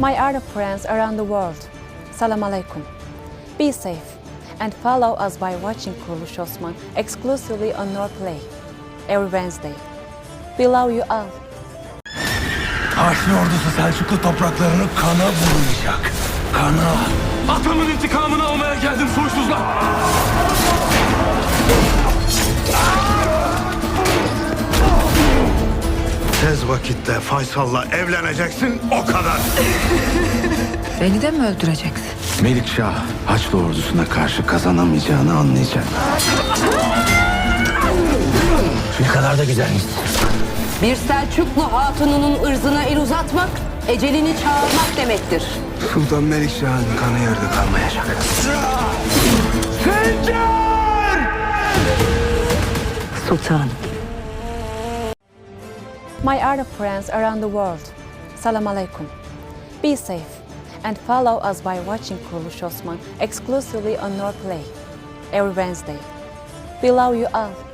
My Arab friends around the world, Salam alaikum. Be safe and follow us by watching Kuruluş Osman exclusively on Norplay every Wednesday. We love you all. Haçlı ordusu Selçuklu topraklarını kana bulayacak. Kana. Atamın intikamını almaya geldim soysuzlar. Tez vakitte Faysal'la evleneceksin o kadar. Beni de mi öldüreceksin? Melikşah Haçlı ordusuna karşı kazanamayacağını anlayacak. Ne kadar da güzelmiş. Bir Selçuklu hatununun ırzına el uzatmak, ecelini çağırmak demektir. Sultan Melikşah'ın kanı yerde kalmayacak. Sultanım. My Arab friends around the world, Salam alaikum. Be safe and follow us by watching Kuruluş Osman exclusively on Norplay every Wednesday. We love you all.